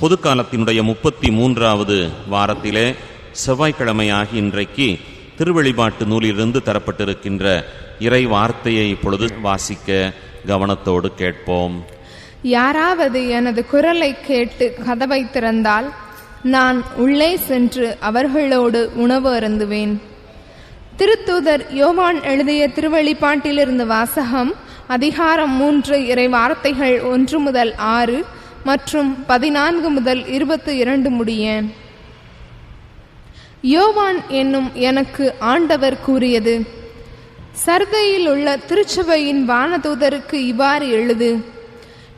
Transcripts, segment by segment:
பொதுக்காலத்தினுடைய முப்பத்தி மூன்றாவது வாரத்திலே செவ்வாய்க்கிழமையாகி இன்றைக்கு திருவெளிப்பாட்டு நூலிலிருந்து தரப்பட்டிருக்கின்ற இறை வார்த்தையை இப்பொழுது வாசிக்க கவனத்தோடு கேட்போம். யாராவது எனது குரலை கேட்டு கதவை திறந்தால் நான் உள்ளே சென்று அவர்களோடு உணவு அருந்துவேன். திருத்தூதர் யோவான் எழுதிய திருவெளிப்பாட்டிலிருந்து வாசகம் அதிகாரம் மூன்று இறை வார்த்தைகள் ஒன்று முதல் ஆறு மற்றும் பதினான்கு முதல் இருபத்தி இரண்டு முடிய யோவான் என்னும் எனக்கு ஆண்டவர் கூறியது சர்தையில் உள்ள திருச்சபையின் வானதூதருக்கு இவ்வாறு எழுது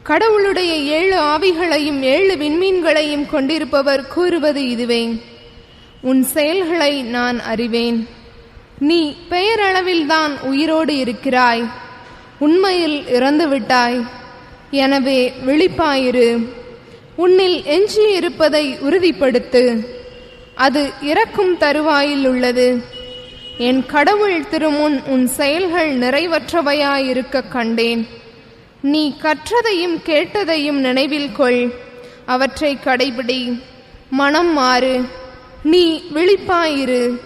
கடவுளுடைய ஏழு ஆவிகளையும் ஏழு விண்மீன்களையும் கொண்டிருப்பவர் கூறுவது இதுவே உன் செயல்களை நான் அறிவேன். நீ பெயரளவில்தான் உயிரோடு இருக்கிறாய். உண்மையில் இறந்துவிட்டாய். எனவே விழிப்பாயிரு. உன்னில் எஞ்சியிருப்பதை உறுதிப்படுத்து. அது இறக்கும் தருவாயில் உள்ளது. என் கடவுள் திருமுன் உன் செயல்கள் நிறைவற்றவையாயிருக்க கண்டேன். நீ கற்றதையும் கேட்டதையும் நினைவில் கொள். அவற்றை கடைபிடி. மனம் மாறு. நீ விழிப்பாயிரு.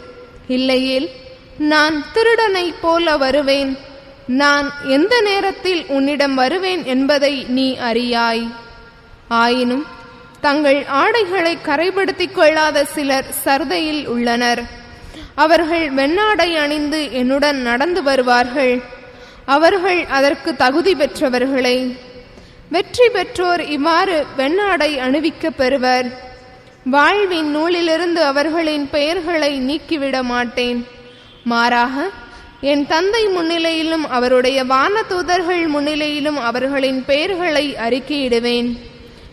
இல்லையேல் நான் திருடனைப் போல வருவேன். நான் எந்த நேரத்தில் உன்னிடம் வருவேன் என்பதை நீ அறியாய். ஆயினும் தங்கள் ஆடைகளை கரைப்படுத்திக் கொள்ளாத சிலர் சர்தையில் உள்ளனர். அவர்கள் வெண்ணாடை அணிந்து என்னுடன் நடந்து வருவார்கள். அவர்கள் அதற்கு தகுதி பெற்றவர்களே. வெற்றி பெற்றோர் இவ்வாறு வெண்ணாடை அணிவிக்கப் பெறுவர். வாழ்வின் நூலிலிருந்து அவர்களின் பெயர்களை நீக்கிவிட மாட்டேன். மாறாக என் தந்தை முன்னிலையிலும் அவருடைய வான தூதர்கள் முன்னிலையிலும் அவர்களின் பெயர்களை அறிக்கையிடுவேன்.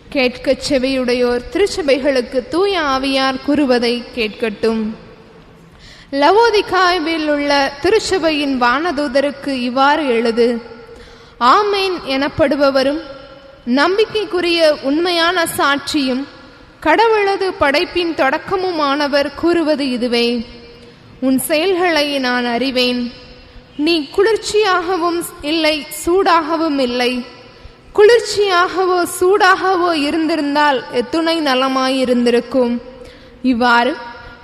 கேட்கச் செவியுடையோர் திருச்சபைகளுக்கு தூய ஆவியார் கூறுவதை கேட்கட்டும். லவோதிகாவில் உள்ள திருச்சபையின் வானதூதருக்கு இவ்வாறு எழுது. ஆமேன் எனப்படுபவரும் நம்பிக்கைக்குரிய உண்மையான சாட்சியும் கடவுளது படைப்பின் தொடக்கமுமானவர் கூறுவது இதுவே. உன் செயல்களை நான் அறிவேன். நீ குளிர்ச்சியாகவும் இல்லை சூடாகவும் இல்லை. குளிர்ச்சியாகவோ சூடாகவோ இருந்திருந்தால் எத்துணை நலமாயிருந்திருக்கும். இவ்வாறு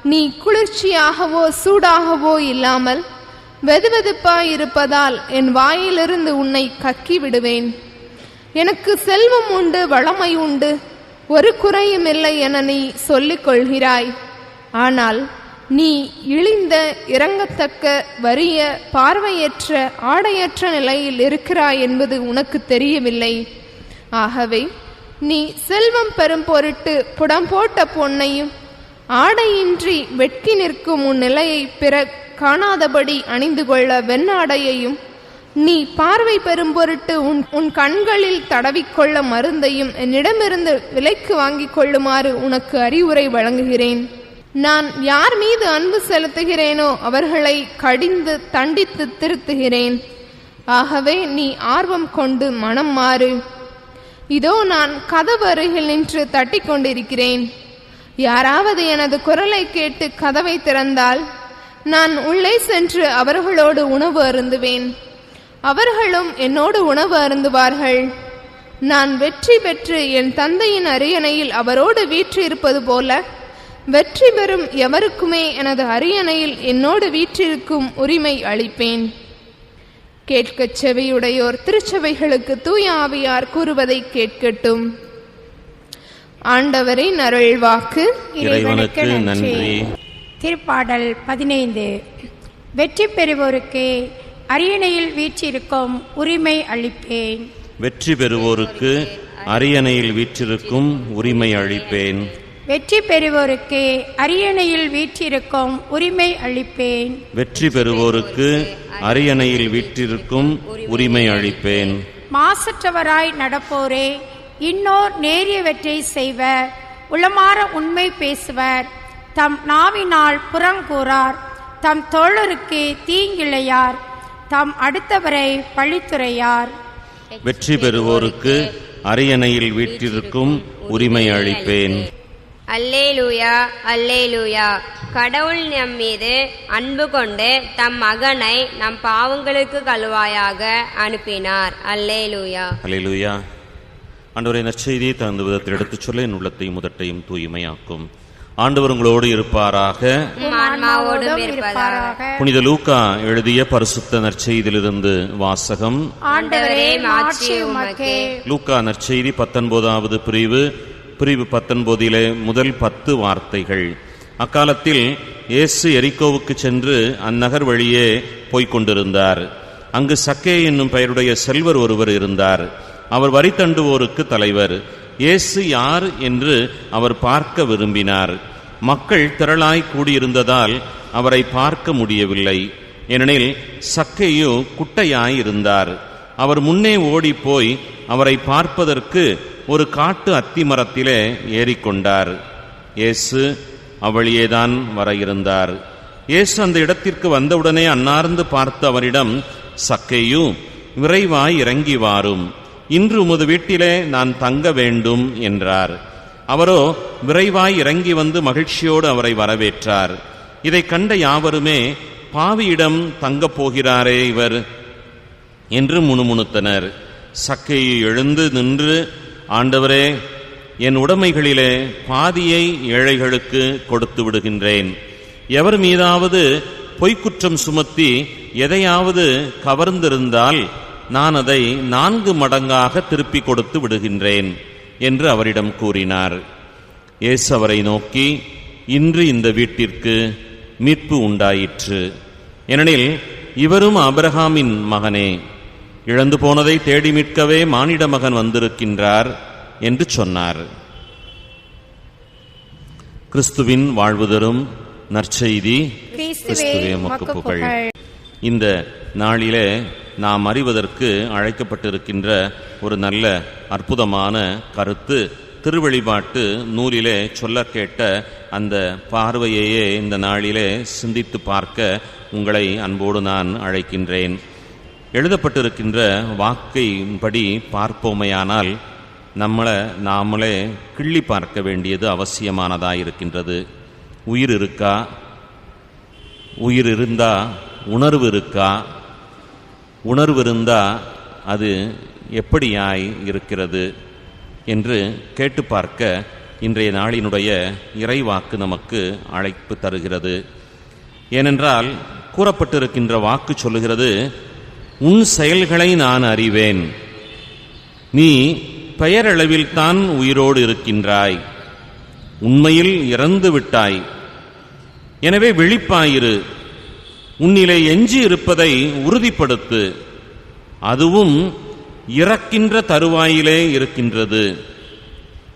நீ குளிர்ச்சியாகவோ சூடாகவோ இல்லாமல் வெதுவெதுப்பாயிருப்பதால் என் வாயிலிருந்து உன்னை கக்கி விடுவேன் எனக்கு செல்வம் உண்டு வளமை உண்டு ஒரு குறையும் இல்லை என நீ சொல்லிக் கொள்கிறாய். ஆனால் நீ இழிந்த இறங்கத்தக்க வறிய பார்வையற்ற ஆடையற்ற நிலையில் இருக்கிறாய் என்பது உனக்கு தெரியவில்லை. ஆகவே நீ செல்வம் பெறும் பொருட்டு புடம் போட்ட பொன்னையும் ஆடையின்றி வெட்கி நிற்கும் உன் நிலையை பிற காணாதபடி அணிந்து கொள்ள வெண்ணாடையையும் நீ பார்வை பெறும் பொருட்டு உன் உன் கண்களில் தடவிக்கொள்ள மருந்தையும் என்னிடமிருந்து விலைக்கு வாங்கிக் கொள்ளுமாறு உனக்கு அறிவுரை வழங்குகிறேன். நான் யார் மீது அன்பு செலுத்துகிறேனோ அவர்களை கடிந்து தண்டித்து திருத்துகிறேன். ஆகவே நீ ஆர்வம் கொண்டு மனம் மாறு. இதோ நான் கதவு அருகில் நின்று தட்டிக் கொண்டிருக்கிறேன். யாராவது எனது குரலை கேட்டு கதவை திறந்தால் நான் உள்ளே சென்று அவர்களோடு உணவு அருந்துவேன். அவர்களும் என்னோடு உணவு அருந்துவார்கள். நான் வெற்றி பெற்று என் தந்தையின் அரியணையில் அவரோடு வீற்றிருப்பது போல வெற்றி பெறும் எவருக்குமே எனது அரியணையில் என்னோடு வீற்றிருக்கும் உரிமை அளிப்பேன். கேட்கச் செவியுடையோர் திருச்சபைகளுக்கு தூய ஆவியார் கூறுவதை கேட்கட்டும். ஆண்டவரின் அருள்வாக்கு இறைவனுக்கு நன்றி. திருப்பாடல் பதினைந்து. வெற்றி பெறுவோருக்கு அரியணையில் வீற்றிருக்கும் உரிமை அளிப்பேன். வெற்றி பெறுவோருக்கு அரியணையில் வீற்றிருக்கும் உரிமை அளிப்பேன். வெற்றி பெறுவோருக்கு அரியணையில் வீற்றிருக்கும் உரிமை அளிப்பேன். வெற்றி பெறுவோருக்கு அரியணையில் வீற்றிருக்கும் உரிமை அளிப்பேன். மாசற்றவராய் நடப்போரே இன்னோர் நேரியவற்றை செய்வர் உளமாற உண்மை பேசுவர். தம் நாவினால் புறங்கூறார் தம் தோழருக்கு தீங்கிழையார் தம் அடுத்தவரை பழித்துரையார் வெற்றி பெறுவோருக்கு அரியணையில் வீற்றிருக்கும் உரிமை அளிப்பேன். அல்லேலூயா அல்லேலூயா. கடவுள் நம் மீது அன்பு கொண்டு தம் மகனை நம் பாவங்களுக்கு கழுவாயாக அனுப்பினார். அல்லேலூயா. அல்லேலூயா. ஆண்டவரை நற்செய்தியை தகுந்த விதத்தில் எடுத்துச் சொல்ல என் உள்ளத்தையும் முதட்டையும் தூய்மையாக்கும். ஆண்டவர் உங்களோடு இருப்பாராக. புனித லூக்கா எழுதிய பரிசுத்த நற்செய்தியிலிருந்து வாசகம். லூக்கா நற்செய்தி பத்தொன்பதாவது பிரிவு பிரிவு பத்தொன்பதிலே முதல் பத்து வார்த்தைகள். அக்காலத்தில் இயேசு எரிக்கோவுக்கு சென்று அந்நகர் வழியே போய்க் கொண்டிருந்தார். அங்கு சக்கே என்னும் பெயருடைய செல்வர் ஒருவர் இருந்தார். அவர் வரி தண்டுவோருக்கு தலைவர். இயேசு யார் என்று அவர் பார்க்க விரும்பினார். மக்கள் திரளாய் கூடியிருந்ததால் அவரை பார்க்க முடியவில்லை. ஏனெனில் சக்கையோ குட்டையாய் இருந்தார். அவர் முன்னே ஓடிப்போய் அவரை பார்ப்பதற்கு ஒரு காட்டு அத்திமரத்திலே ஏறிக்கொண்டார். இயேசு அவளியேதான் வர இருந்தார் இயேசு அந்த இடத்திற்கு வந்தவுடனே அன்னார்ந்து பார்த்து அவரிடம் சக்கையு விரைவாய் இறங்கி வாரும். இன்று உமது வீட்டிலே நான் தங்க வேண்டும் என்றார். அவரோ விரைவாய் இறங்கி வந்து மகிழ்ச்சியோடு அவரை வரவேற்றார். இதை கண்ட யாவருமே பாவியிடம் தங்கப் போகிறாரே இவர் என்று முணுமுணுத்தனர். சக்கையை எழுந்து நின்று ஆண்டவரே என் உடைமைகளிலே பாதியை ஏழைகளுக்கு கொடுத்து விடுகின்றேன். எவர் மீதாவது பொய்க்குற்றம் சுமத்தி எதையாவது கவர்ந்திருந்தால் நான் அதை நான்கு மடங்காக திருப்பிக் கொடுத்து விடுகின்றேன் என்று அவரிடம் கூறினார். இயேசு அவரை நோக்கி இன்று இந்த வீட்டிற்கு மீட்பு உண்டாயிற்று. ஏனெனில் இவரும் அபிரஹாமின் மகனே. இழந்து போனதை தேடி மீட்கவே மானிட மகன் வந்திருக்கின்றார் என்று சொன்னார். கிறிஸ்துவின் வாழ்வு தரும் நற்செய்தி கிறிஸ்துவே உமக்கு புகழ். இந்த நாளிலே நாம் அறிவதற்கு அழைக்கப்பட்டிருக்கின்ற ஒரு நல்ல அற்புதமான கருத்து திருவெளிபாட்டு நூலிலே சொல்ல கேட்ட அந்த பார்வையையே இந்த நாளிலே சிந்தித்து பார்க்க உங்களை அன்போடு நான் அழைக்கின்றேன். எழுதப்பட்டிருக்கின்ற வாக்கையின்படி பார்ப்போமையானால் நம்மளை நாமளே கிள்ளி பார்க்க வேண்டியது அவசியமானதாக இருக்கின்றது உயிர் இருக்கா? உயிர் இருந்தால் உணர்வு இருக்கா? உணர்வு இருந்தால் அது எப்படியாய் இருக்கிறது என்று கேட்டு பார்க்க இன்றைய நாளினுடைய இறைவாக்கு நமக்கு அழைப்பு தருகிறது. ஏனென்றால் கூறப்பட்டிருக்கின்ற வாக்கு சொல்லுகிறது உன் செயல்களை நான் அறிவேன். நீ பெயரளவில் தான் உயிரோடு இருக்கின்றாய். உண்மையில் இறந்து விட்டாய். எனவே விழிப்பாயிரு. உன்னிலே எஞ்சி இருப்பதை உறுதிப்படுத்து. அதுவும் இறக்கின்ற தருவாயிலே இருக்கின்றது.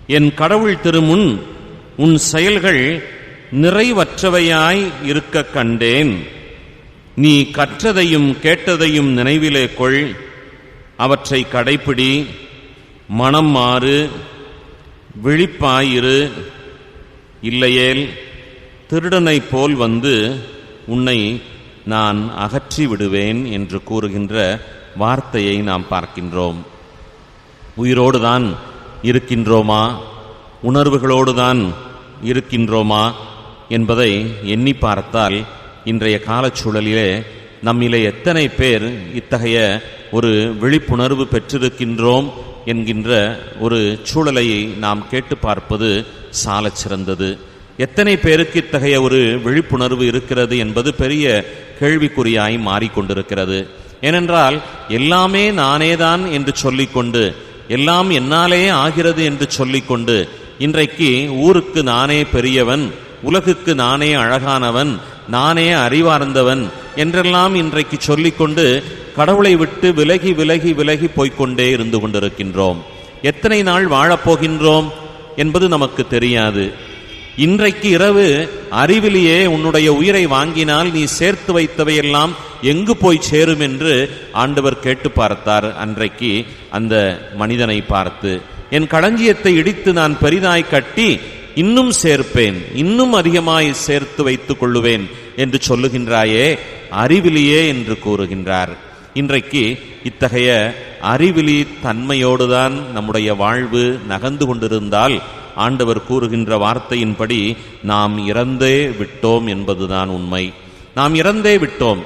என் கடவுள் திருமுன் உன் செயல்கள் நிறைவற்றவையாய் இருக்க கண்டேன். நீ கற்றதையும் கேட்டதையும் நினைவிலே கொள். அவற்றை கடைப்பிடி. மனம் மாறு. விழிப்பாயிரு. இல்லையேல் திருடனைப் போல் வந்து உன்னை நான் அகற்றி விடுவேன் என்று கூறுகின்ற வார்த்தையை நாம் பார்க்கின்றோம். உயிரோடுதான் இருக்கின்றோமா? உணர்வுகளோடுதான் இருக்கின்றோமா? என்பதை எண்ணி பார்த்தால் இன்றைய காலச்சூழலிலே நம்மிலே எத்தனை பேர் இத்தகைய ஒரு விழிப்புணர்வு பெற்றிருக்கின்றோம் என்கின்ற ஒரு சூழலை நாம் கேட்டு பார்ப்பது சாலச் சிறந்தது. எத்தனை பேருக்கு இத்தகைய ஒரு விழிப்புணர்வு இருக்கிறது என்பது பெரிய கேள்விக்குறியாய் மாறிக்கொண்டிருக்கிறது. ஏனென்றால் எல்லாமே நானேதான் என்று சொல்லிக்கொண்டு எல்லாம் என்னாலே ஆகிறது என்று சொல்லிக்கொண்டு இன்றைக்கு ஊருக்கு நானே பெரியவன் உலகுக்கு நானே அழகானவன் நானே அறிவார்ந்தவன் என்றெல்லாம் இன்றைக்கு சொல்லிக்கொண்டு கடவுளை விட்டு விலகி விலகி விலகி போய்க்கொண்டே இருந்து கொண்டிருக்கின்றோம். எத்தனை நாள் வாழப்போகின்றோம் என்பது நமக்கு தெரியாது. இன்றைக்கு இரவு அறிவிலேயே உன்னுடைய உயிரை வாங்கினால் நீ சேர்த்து வைத்தவையெல்லாம் எங்கு போய் சேரும் என்று ஆண்டவர் கேட்டு பார்த்தார். அன்றைக்கு அந்த மனிதனை பார்த்து என் களஞ்சியத்தை இடித்து நான் பெரிதாய் கட்டி இன்னும் சேர்ப்பேன் இன்னும் அதிகமாய் சேர்த்து வைத்துக் கொள்ளுவேன் என்று சொல்லுகின்றாயே அறிவிலியே என்று கூறுகின்றார். இன்றைக்கு இத்தகைய அறிவிலி தன்மையோடுதான் நம்முடைய வாழ்வு நகர்ந்து கொண்டிருந்தால் ஆண்டவர் கூறுகின்ற வார்த்தையின்படி நாம் இறந்தே விட்டோம் என்பதுதான் உண்மை. நாம் இறந்தே விட்டோம்.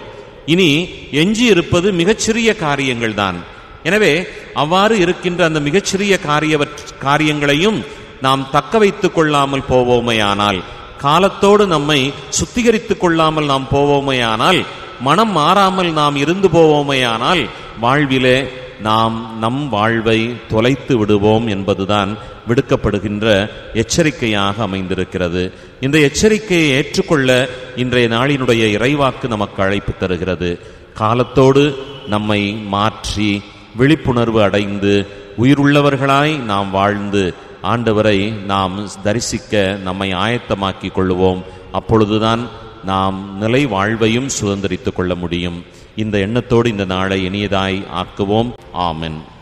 இனி எஞ்சி இருப்பது மிகச்சிறிய காரியங்கள்தான். எனவே அவ்வாறு இருக்கின்ற அந்த மிகச்சிறிய காரியவற் காரியங்களையும் நாம் தக்க வைத்துக் கொள்ளாமல் போவோமேயானால் காலத்தோடு நம்மை சுத்திகரித்துக் கொள்ளாமல் நாம் போவோமேயானால் மனம் மாறாமல் நாம் இருந்து போவோமேயானால் வாழ்விலே நாம் நம் வாழ்வை தொலைத்து விடுவோம் என்பதுதான் விடுக்கப்படுகின்ற எச்சரிக்கையாக அமைந்திருக்கிறது. இந்த எச்சரிக்கையை ஏற்றுக்கொள்ள இன்றைய நாளினுடைய இறைவாக்கு நமக்கு அழைப்பு தருகிறது. காலத்தோடு நம்மை மாற்றி விழிப்புணர்வு அடைந்து உயிருள்ளவர்களாய் நாம் வாழ்ந்து ஆண்டவரை நாம் தரிசிக்க நம்மை ஆயத்தமாக்கிக் கொள்ளுவோம். அப்பொழுதுதான் நாம் நிலை வாழ்வையும் சுதந்திரித்துக் கொள்ள முடியும். இந்த எண்ணத்தோடு இந்த நாளை இனியதாய் ஆக்குவோம். ஆமென்.